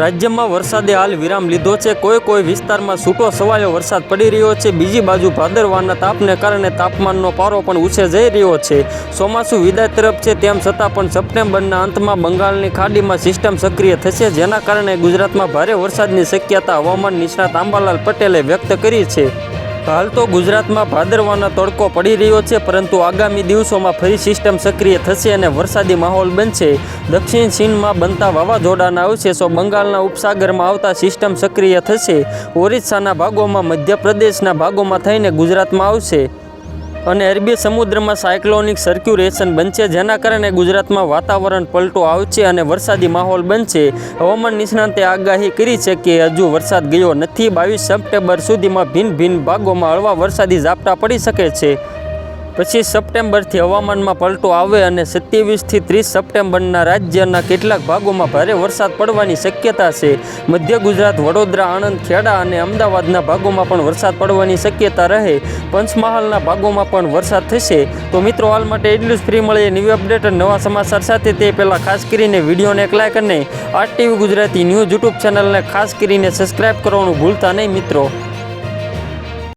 રાજ્યમાં વરસાદે હાલ વિરામ લીધો છે. કોઈ કોઈ વિસ્તારમાં છૂટો સવાયો વરસાદ પડી રહ્યો છે. બીજી બાજુ ભાદરવાના તાપને કારણે તાપમાનનો પારો પણ ઊંચે જઈ રહ્યો છે. ચોમાસું વિદાય તરફ છે, તેમ છતાં પણ સપ્ટેમ્બરના અંતમાં બંગાળની ખાડીમાં સિસ્ટમ સક્રિય થશે, જેના કારણે ગુજરાતમાં ભારે વરસાદની શક્યતા હવામાન નિષ્ણાત આંબાલાલ પટેલે વ્યક્ત કરી છે. હાલ તો ગુજરાતમાં ભાદરવાનો તડકો પડી રહ્યો છે, પરંતુ આગામી દિવસોમાં ફરી સિસ્ટમ સક્રિય થશે અને વરસાદી માહોલ બનશે. દક્ષિણ ચીનમાં બનતા વાવાઝોડાના અવશેષો બંગાળના ઉપસાગરમાં આવતા સિસ્ટમ સક્રિય થશે. ઓરિસ્સાના ભાગોમાં મધ્યપ્રદેશના ભાગોમાં થઈને ગુજરાતમાં આવશે. અને અરબી સમુદ્રમાં સાયક્લોનિક સર્ક્યુલેશન બનશે, જેના કારણે ગુજરાતમાં વાતાવરણ પલટો આવશે અને વરસાદી માહોલ બનશે. હવામાન નિષ્ણાંતે આગાહી કરી છે કે હજુ વરસાદ ગયો નથી. બાવીસ સપ્ટેમ્બર સુધીમાં ભિન્ન ભિન્ન ભાગોમાં હળવા વરસાદી ઝાપટા પડી શકે છે. પછી સપ્ટેમ્બરથી હવામાનમાં પલટો આવે અને સત્યાવીસથી ત્રીસ સપ્ટેમ્બરના રાજ્યના કેટલાક ભાગોમાં ભારે વરસાદ પડવાની શક્યતા છે. મધ્ય ગુજરાત, વડોદરા આણંદ ખેડા અને અમદાવાદના ભાગોમાં પણ વરસાદ પડવાની શક્યતા રહે. પંચમહાલના ભાગોમાં પણ વરસાદ થશે. તો મિત્રો, હાલ માટે એટલું જ. ફ્રી મળીએ ન્યૂ અપડેટ અને નવા સમાચાર સાથે. તે પહેલાં ખાસ કરીને વિડીયોને એક લાઈક અને R TV Gujarati news YouTube ચેનલને ખાસ કરીને સબસ્ક્રાઈબ કરવાનું ભૂલતા નહીં મિત્રો.